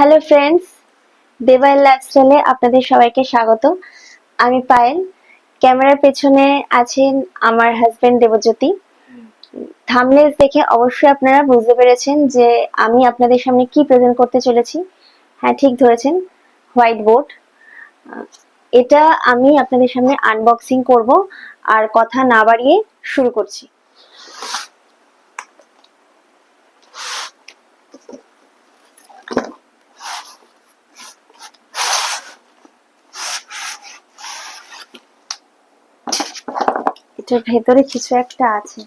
Hello friends দেবাইল লাইফস্টাইলে আপনাদের সবাইকে স্বাগত। আমি পায়েল। ক্যামেরার পেছনে আছেন আমার হাজবেন্ড দেবজ্যোতি। থামনেলস দেখে অবশ্যই আপনারা বুঝতে পেরেছেন যে আমি আপনাদের সামনে কি প্রেজেন্ট করতে চলেছি। হ্যাঁ ঠিক ধরেছেন। হোয়াইট বোর্ড এটা আমি আপনাদের সামনে আনবক্সিং করব। আর কথা না বাড়িয়ে শুরু করছি। এটার ভেতরে কিছু একটা আছে।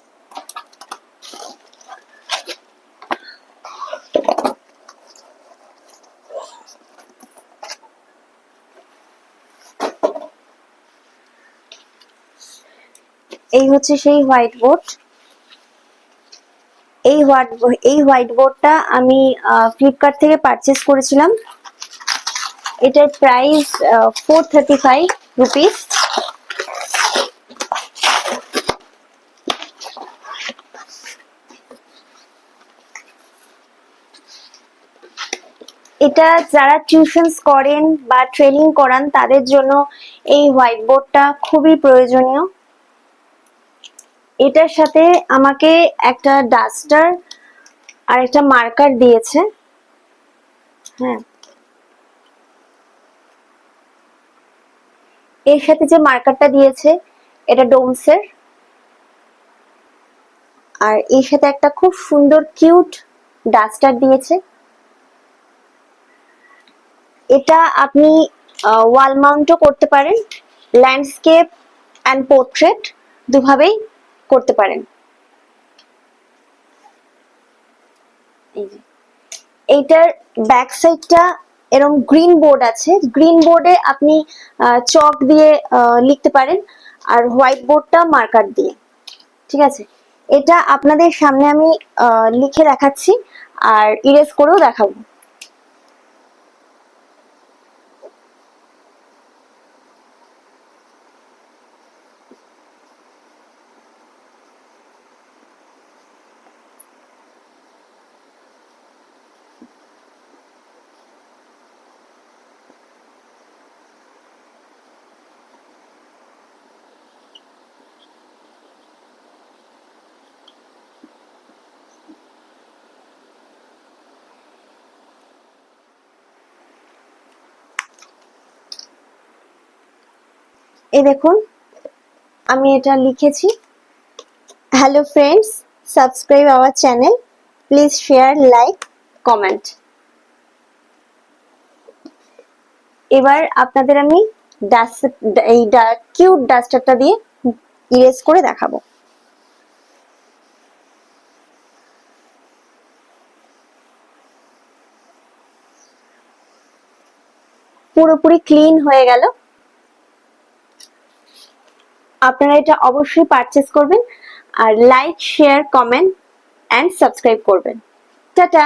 এই হচ্ছে সেই হোয়াইট বোর্ড। এই হোয়াইট এই হোয়াইট বোর্ডটা আমি ফ্লিপকার্ট থেকে পারচেস করেছিলাম। এটার price four thirty five rupees এটা যারা টিউশনস করেন বা ট্রেনিং করান, তাদের জন্য এই হোয়াইট বোর্ডটা খুবই প্রয়োজনীয়। এটার সাথে আমাকে একটা ডাস্টার আর একটা মার্কার দিয়েছে। হ্যাঁ। এর সাথে যে মার্কারটা দিয়েছে, এটা ডোমসের আর এর সাথে একটা খুব সুন্দর কিউট ডাস্টার দিয়েছে। এটা আপনি ওয়াল মাউন্টও করতে পারেন ল্যান্ডস্কেপ অ্যান্ড পোর্ট্রেট দুভাবেই করতে পারেন। এইটার ব্যাক সাইডটা এরকম গ্রিন বোর্ড আছে। গ্রিন বোর্ডে আপনি চক দিয়ে লিখতে পারেন আর হোয়াইট বোর্ডটা মার্কার দিয়ে। ঠিক আছে? এটা আপনাদের সামনে আমি লিখে দেখাচ্ছি আর ইরেজ করেও দেখাবো। এই দেখুন, আমি এটা লিখেছি। Hello friends subscribe our channel please share like comment এবার আপনাদের আমি এই কিউট ডাস্টারটা দিয়ে ইরেজ করে দেখাবো। পুরোপুরি ক্লিন হয়ে গেল। আপনারা এটা অবশ্যই পারচেস করবেন আর like share comment and subscribe করবেন। টাটা!